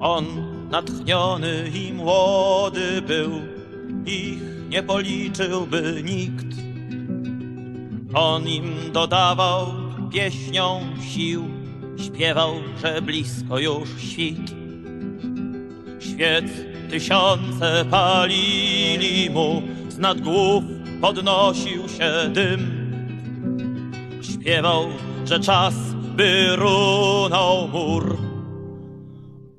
On natchniony i młody był, ich nie policzyłby nikt. On im dodawał pieśnią sił, śpiewał, że blisko już świt. Świec tysiące palili mu, z nad głów podnosił się dym. Śpiewał, że czas by runął mur.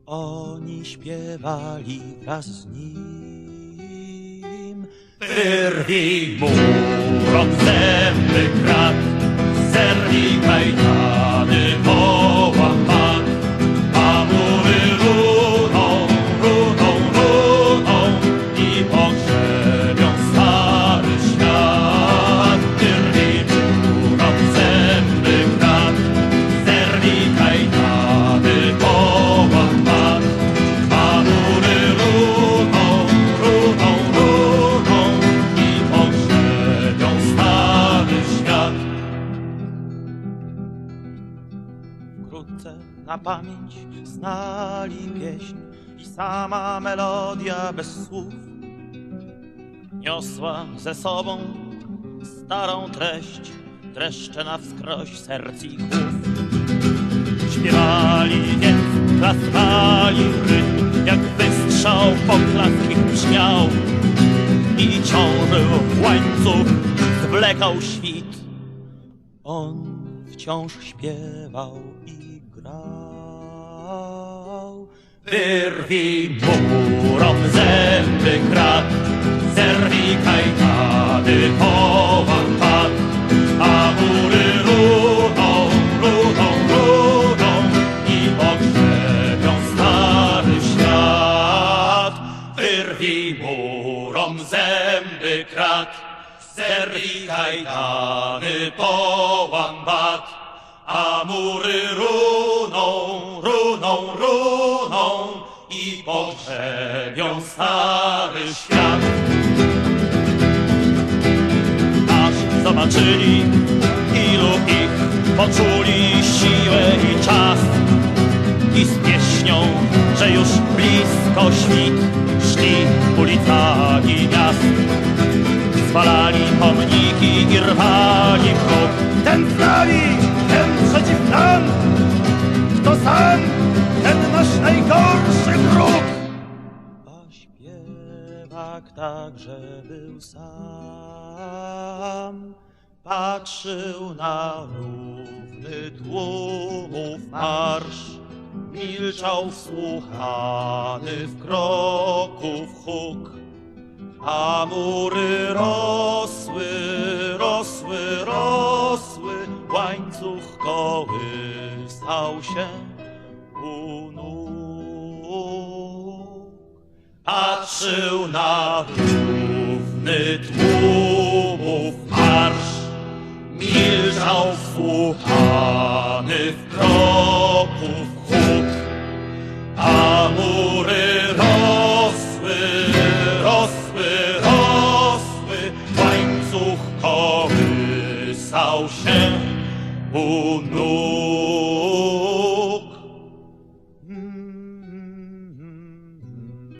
Oni śpiewali wraz z nim. Wyrwij murom zęby krat, zerwij kajtany Wkrótce na pamięć znali pieśń i sama melodia bez słów niosła ze sobą starą treść, dreszcze na wskroś serc i głów. Śpiewali więc, klaskali rytm, jak wystrzał poklask ich brzmiał i ciążył w łańcuch, zwlekał świt. On wciąż śpiewał i grał. Wyrwij murom zęby krat, zerwij kajtany połam pat, a mury runą, runą, runą i pogrzebią stary świat. Wyrwij murom zęby krat, zerwij kajtany połam bat, a mury runą, runą, runą i pogrzebią stary świat. Aż zobaczyli, ilu ich poczuli siłę i czas i z pieśnią, że już blisko świt szli ulicami miast. Zwalali pomniki i rwali krok. Ten z nami, ten przeciw nam. Kto sam, ten nasz najgorszy wróg. A śpiewak także był sam. Patrzył na równy tłumów marsz. Milczał wsłuchany w kroków huk. A mury rosły, rosły, rosły, łańcuch kołysał się u nóg. Patrzył na równy tłumów marsz, milczał wsłuchany w kroków huk. A mury Oh no.